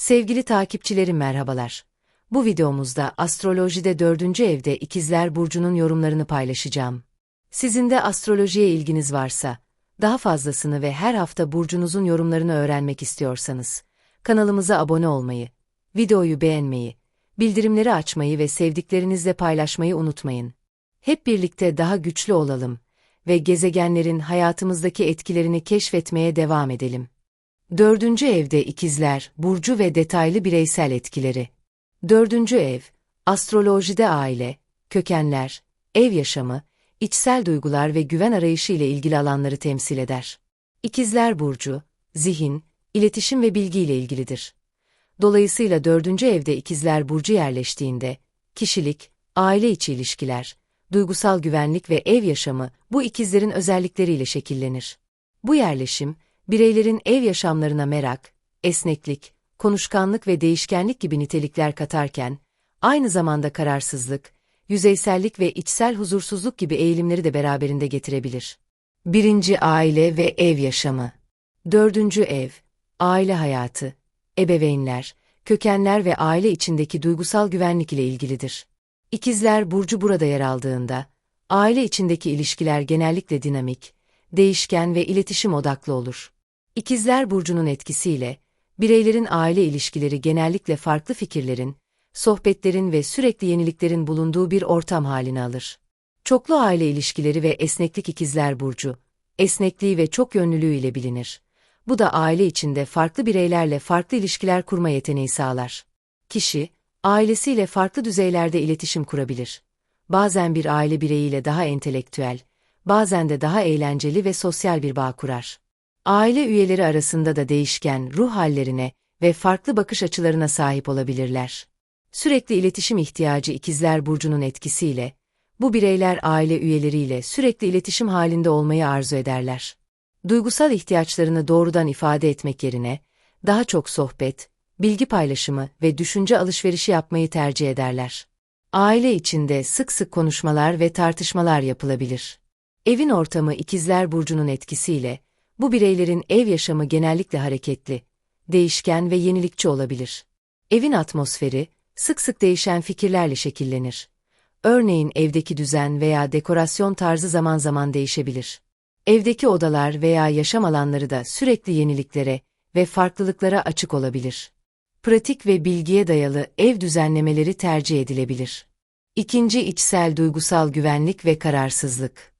Sevgili takipçilerim merhabalar. Bu videomuzda astrolojide dördüncü evde ikizler burcunun yorumlarını paylaşacağım. Sizin de astrolojiye ilginiz varsa, daha fazlasını ve her hafta burcunuzun yorumlarını öğrenmek istiyorsanız, kanalımıza abone olmayı, videoyu beğenmeyi, bildirimleri açmayı ve sevdiklerinizle paylaşmayı unutmayın. Hep birlikte daha güçlü olalım ve gezegenlerin hayatımızdaki etkilerini keşfetmeye devam edelim. Dördüncü evde ikizler, burcu ve detaylı bireysel etkileri. Dördüncü ev, astrolojide aile, kökenler, ev yaşamı, içsel duygular ve güven arayışı ile ilgili alanları temsil eder. İkizler burcu, zihin, iletişim ve bilgi ile ilgilidir. Dolayısıyla dördüncü evde ikizler burcu yerleştiğinde, kişilik, aile içi ilişkiler, duygusal güvenlik ve ev yaşamı bu ikizlerin özellikleriyle şekillenir. Bu yerleşim, bireylerin ev yaşamlarına merak, esneklik, konuşkanlık ve değişkenlik gibi nitelikler katarken, aynı zamanda kararsızlık, yüzeysellik ve içsel huzursuzluk gibi eğilimleri de beraberinde getirebilir. Birinci aile ve ev yaşamı. Dördüncü ev, aile hayatı, ebeveynler, kökenler ve aile içindeki duygusal güvenlik ile ilgilidir. İkizler burcu burada yer aldığında, aile içindeki ilişkiler genellikle dinamik, değişken ve iletişim odaklı olur. İkizler burcunun etkisiyle, bireylerin aile ilişkileri genellikle farklı fikirlerin, sohbetlerin ve sürekli yeniliklerin bulunduğu bir ortam halini alır. Çoklu aile ilişkileri ve esneklik ikizler burcu, esnekliği ve çok yönlülüğü ile bilinir. Bu da aile içinde farklı bireylerle farklı ilişkiler kurma yeteneği sağlar. Kişi, ailesiyle farklı düzeylerde iletişim kurabilir. Bazen bir aile bireyiyle daha entelektüel, bazen de daha eğlenceli ve sosyal bir bağ kurar. Aile üyeleri arasında da değişken ruh hallerine ve farklı bakış açılarına sahip olabilirler. Sürekli iletişim ihtiyacı ikizler burcunun etkisiyle, bu bireyler aile üyeleriyle sürekli iletişim halinde olmayı arzu ederler. Duygusal ihtiyaçlarını doğrudan ifade etmek yerine, daha çok sohbet, bilgi paylaşımı ve düşünce alışverişi yapmayı tercih ederler. Aile içinde sık sık konuşmalar ve tartışmalar yapılabilir. Evin ortamı ikizler burcunun etkisiyle, bu bireylerin ev yaşamı genellikle hareketli, değişken ve yenilikçi olabilir. Evin atmosferi, sık sık değişen fikirlerle şekillenir. Örneğin evdeki düzen veya dekorasyon tarzı zaman zaman değişebilir. Evdeki odalar veya yaşam alanları da sürekli yeniliklere ve farklılıklara açık olabilir. Pratik ve bilgiye dayalı ev düzenlemeleri tercih edilebilir. İkinci içsel duygusal güvenlik ve kararsızlık.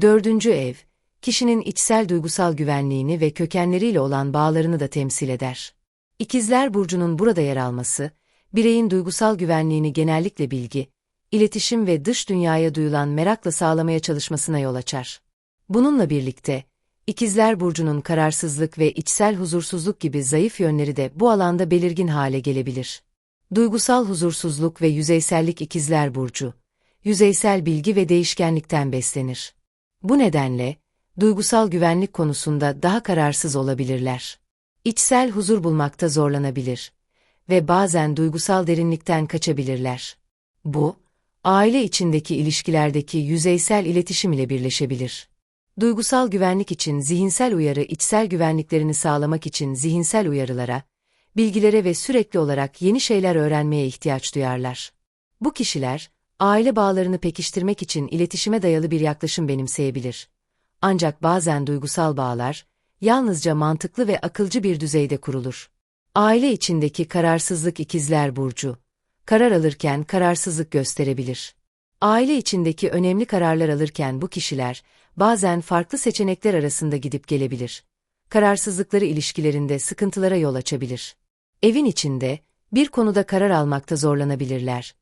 Dördüncü ev, kişinin içsel duygusal güvenliğini ve kökenleriyle olan bağlarını da temsil eder. İkizler Burcu'nun burada yer alması, bireyin duygusal güvenliğini genellikle bilgi, iletişim ve dış dünyaya duyulan merakla sağlamaya çalışmasına yol açar. Bununla birlikte, İkizler Burcu'nun kararsızlık ve içsel huzursuzluk gibi zayıf yönleri de bu alanda belirgin hale gelebilir. Duygusal huzursuzluk ve yüzeysellik İkizler Burcu, yüzeysel bilgi ve değişkenlikten beslenir. Bu nedenle, duygusal güvenlik konusunda daha kararsız olabilirler. İçsel huzur bulmakta zorlanabilir ve bazen duygusal derinlikten kaçabilirler. Bu, aile içindeki ilişkilerdeki yüzeysel iletişim ile birleşebilir. Duygusal güvenlik için zihinsel uyarı, içsel güvenliklerini sağlamak için zihinsel uyarılara, bilgilere ve sürekli olarak yeni şeyler öğrenmeye ihtiyaç duyarlar. Bu kişiler, aile bağlarını pekiştirmek için iletişime dayalı bir yaklaşım benimseyebilir. Ancak bazen duygusal bağlar, yalnızca mantıklı ve akılcı bir düzeyde kurulur. Aile içindeki kararsızlık ikizler burcu. Karar alırken kararsızlık gösterebilir. Aile içindeki önemli kararlar alırken bu kişiler, bazen farklı seçenekler arasında gidip gelebilir. Kararsızlıkları ilişkilerinde sıkıntılara yol açabilir. Evin içinde, bir konuda karar almakta zorlanabilirler.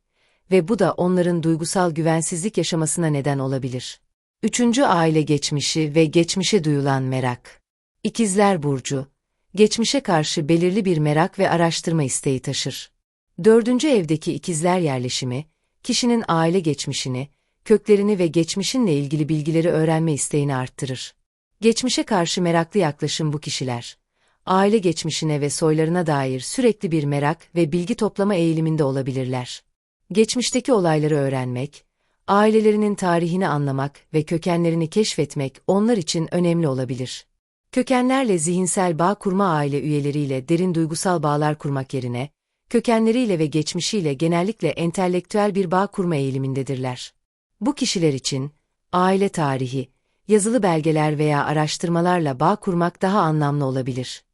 Ve bu da onların duygusal güvensizlik yaşamasına neden olabilir. Üçüncü aile geçmişi ve geçmişe duyulan merak. İkizler Burcu, geçmişe karşı belirli bir merak ve araştırma isteği taşır. Dördüncü evdeki ikizler yerleşimi, kişinin aile geçmişini, köklerini ve geçmişinle ilgili bilgileri öğrenme isteğini arttırır. Geçmişe karşı meraklı yaklaşım bu kişiler, aile geçmişine ve soylarına dair sürekli bir merak ve bilgi toplama eğiliminde olabilirler. Geçmişteki olayları öğrenmek, ailelerinin tarihini anlamak ve kökenlerini keşfetmek onlar için önemli olabilir. Kökenlerle zihinsel bağ kurma aile üyeleriyle derin duygusal bağlar kurmak yerine, kökenleriyle ve geçmişiyle genellikle entelektüel bir bağ kurma eğilimindedirler. Bu kişiler için, aile tarihi, yazılı belgeler veya araştırmalarla bağ kurmak daha anlamlı olabilir.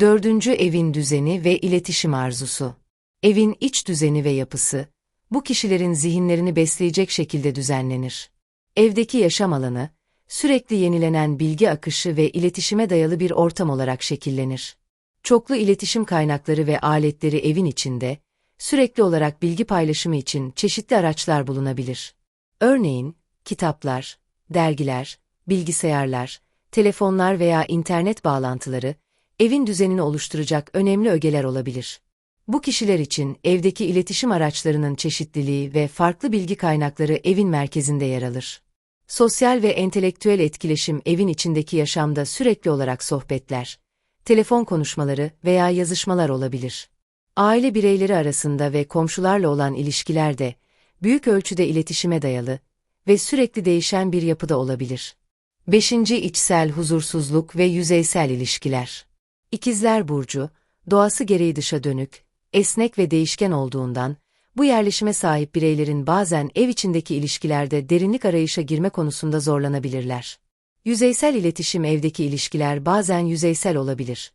Dördüncü evin düzeni ve iletişim arzusu. Evin iç düzeni ve yapısı, bu kişilerin zihinlerini besleyecek şekilde düzenlenir. Evdeki yaşam alanı, sürekli yenilenen bilgi akışı ve iletişime dayalı bir ortam olarak şekillenir. Çoklu iletişim kaynakları ve aletleri evin içinde, sürekli olarak bilgi paylaşımı için çeşitli araçlar bulunabilir. Örneğin, kitaplar, dergiler, bilgisayarlar, telefonlar veya internet bağlantıları, evin düzenini oluşturacak önemli ögeler olabilir. Bu kişiler için evdeki iletişim araçlarının çeşitliliği ve farklı bilgi kaynakları evin merkezinde yer alır. Sosyal ve entelektüel etkileşim evin içindeki yaşamda sürekli olarak sohbetler, telefon konuşmaları veya yazışmalar olabilir. Aile bireyleri arasında ve komşularla olan ilişkiler de büyük ölçüde iletişime dayalı ve sürekli değişen bir yapıda olabilir. 5. içsel huzursuzluk ve yüzeysel ilişkiler. İkizler burcu, doğası gereği dışa dönük, esnek ve değişken olduğundan, bu yerleşime sahip bireylerin bazen ev içindeki ilişkilerde derinlik arayışa girme konusunda zorlanabilirler. Yüzeysel iletişim evdeki ilişkiler bazen yüzeysel olabilir.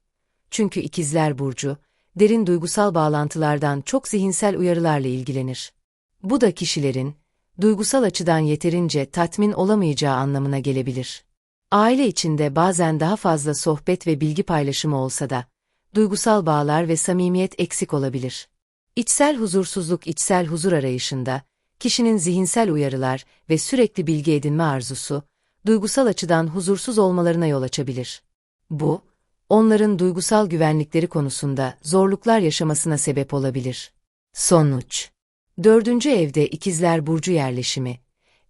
Çünkü ikizler burcu, derin duygusal bağlantılardan çok zihinsel uyarılarla ilgilenir. Bu da kişilerin, duygusal açıdan yeterince tatmin olamayacağı anlamına gelebilir. Aile içinde bazen daha fazla sohbet ve bilgi paylaşımı olsa da, duygusal bağlar ve samimiyet eksik olabilir. İçsel huzursuzluk içsel huzur arayışında, kişinin zihinsel uyarılar ve sürekli bilgi edinme arzusu, duygusal açıdan huzursuz olmalarına yol açabilir. Bu, onların duygusal güvenlikleri konusunda zorluklar yaşamasına sebep olabilir. Sonuç Dördüncü evde ikizler burcu yerleşimi,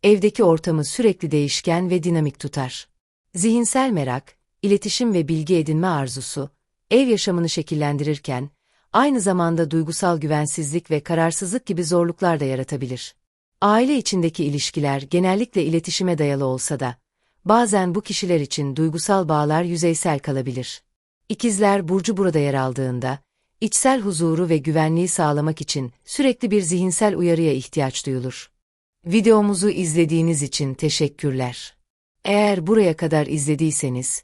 evdeki ortamı sürekli değişken ve dinamik tutar. Zihinsel merak, iletişim ve bilgi edinme arzusu, ev yaşamını şekillendirirken, aynı zamanda duygusal güvensizlik ve kararsızlık gibi zorluklar da yaratabilir. Aile içindeki ilişkiler genellikle iletişime dayalı olsa da, bazen bu kişiler için duygusal bağlar yüzeysel kalabilir. İkizler burcu burada yer aldığında, içsel huzuru ve güvenliği sağlamak için sürekli bir zihinsel uyarıya ihtiyaç duyulur. Videomuzu izlediğiniz için teşekkürler. Eğer buraya kadar izlediyseniz,